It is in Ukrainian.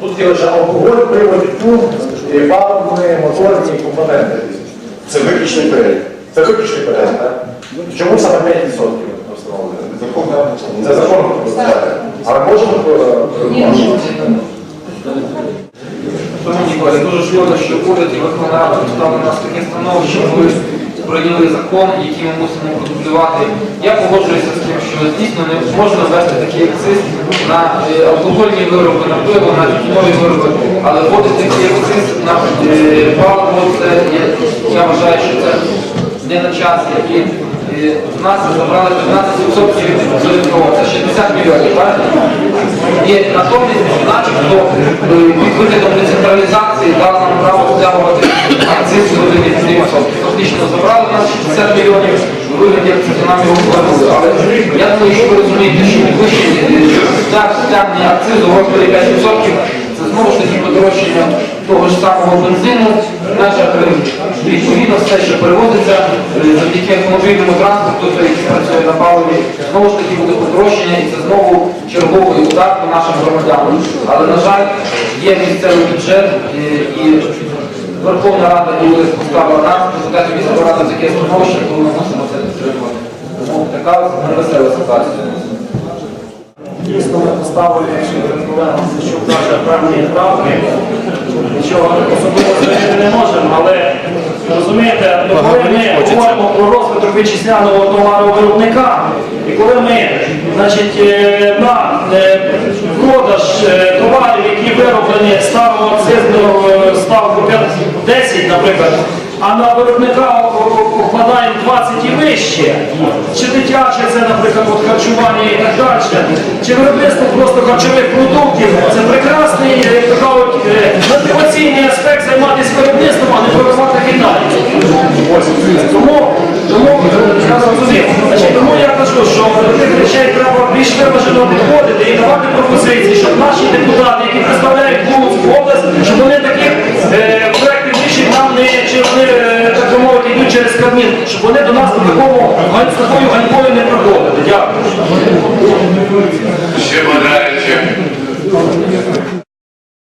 Тут є лише алкоголь, тютюн, і паливні, моторні компоненти. Це виключний перелік. Це виключний перелік, так? Чому саме 5% встановлено? Це закон. Але можемо е, Шановні колеги, дуже шкода, що уряд і Верховна Рада поставили нас таке становище, прийняли закон, який ми мусимо продублювати. Я погоджуюся з тим, що дійсно не можна ввести такий акциз на е, алкогольні вироби, на пиво, на тютюнові вироби, але вводити такий акциз на е, паливо, це є, я вважаю, що це не на час, і е, в нас забрали 15% від це 60 мільйонів? І натомість, начебто, під виглядом децентралізації дали нам право стягувати акциз до 9%. Фактично забрали нас 60 мільйонів вигляді акцизу, нам його повернули. Але я думаю, що ви розумієте, що підвищення стягнення акцизу в розмірі 5% це знову ж таки подорожчання того ж самого бензину, в межах е, відповідно все, що перевозиться е, завдяки автомобільному транспорту, який працює на паливі, знову ж таки буде подорожчання і це знову черговий удар по нашим громадянам. Але, на жаль, є місцевий бюджет е, і Верховна Рада уряд поставила нас, депутатів міської ради таке становище, коли ми мусимо це підтримувати. Тому така невесела ситуація. Дійсно, ми поставили що каже певні правки. Нічого особливо змінити не можемо, але розумієте, коли ми говоримо про розвиток вітчизняного товаровиробника, і коли ми значить, е, на е, продаж 10, наприклад, а на виробника укладаємо 20 і вище, чи дитяче це, наприклад, от харчування і так далі, чи виробництво просто харчових продуктів, це прекрасний, е, як то кажуть, е, мотиваційний аспект займатися виробництвом, а не продавати фіналі. Тому, тому я зрозумів. Тому я кажу, що до тих речей треба більш виважено підходити і давати пропозиції, щоб наші депутати, які представляють область, щоб вони до нас до такого з такою ганьбою не